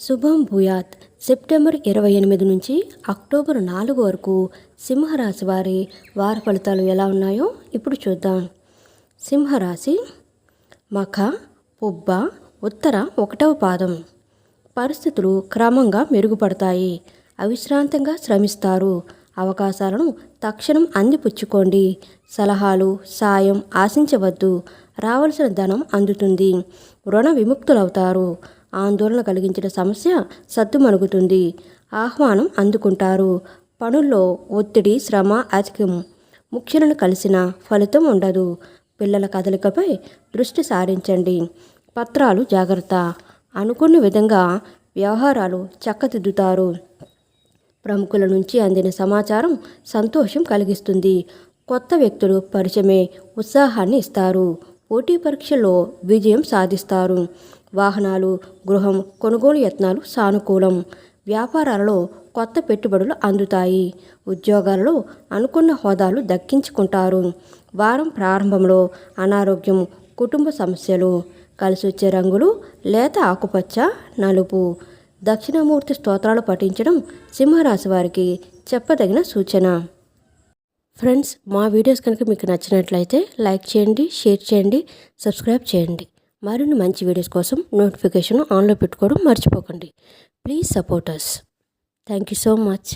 శుభం భూయాత్. సెప్టెంబర్ ఇరవై ఎనిమిది నుంచి అక్టోబర్ నాలుగు వరకు సింహరాశి వారి వార ఫలితాలు ఎలా ఉన్నాయో ఇప్పుడు చూద్దాం. సింహరాశి మఖ పుబ్బ ఉత్తర ఒకటవ పాదం. పరిస్థితులు క్రమంగా మెరుగుపడతాయి. అవిశ్రాంతంగా శ్రమిస్తారు. అవకాశాలను తక్షణం అందిపుచ్చుకోండి. సలహాలు సాయం ఆశించవద్దు. రావలసిన ధనం అందుతుంది. రుణ విముక్తులవుతారు. ఆందోళన కలిగించిన సమస్య సద్దుమణుగుతుంది. ఆహ్వానం అందుకుంటారు. పనుల్లో ఒత్తిడి శ్రమ అధికం ముఖ్యులను కలిసిన ఫలితం ఉండదు. పిల్లల కదలికపై దృష్టి సారించండి. పత్రాలు జాగ్రత్త. అనుకున్న విధంగా వ్యవహారాలు చక్కదిద్దుతారు. ప్రముఖుల నుంచి అందిన సమాచారం సంతోషం కలిగిస్తుంది. కొత్త వ్యక్తులు పరిచయమే ఉత్సాహాన్ని ఇస్తారు. పోటీ పరీక్షల్లో విజయం సాధిస్తారు. వాహనాలు గృహం కొనుగోలు యత్నాలు సానుకూలం. వ్యాపారాలలో కొత్త పెట్టుబడులు అందుతాయి. ఉద్యోగాలలో అనుకున్న హోదాలు దక్కించుకుంటారు. వారం ప్రారంభంలో అనారోగ్యం కుటుంబ సమస్యలు కలిసి వచ్చే రంగులు లేత ఆకుపచ్చ నలుపు. దక్షిణామూర్తి స్తోత్రాలు పఠించడం సింహరాశి వారికి చెప్పదగిన సూచన. ఫ్రెండ్స్ మా వీడియోస్ కనుక మీకు నచ్చినట్లయితే లైక్ చేయండి షేర్ చేయండి సబ్స్క్రైబ్ చేయండి. మరిన్ని మంచి వీడియోస్ కోసం నోటిఫికేషన్ ఆన్లో పెట్టుకోవడం మర్చిపోకండి. Please support us thank you so much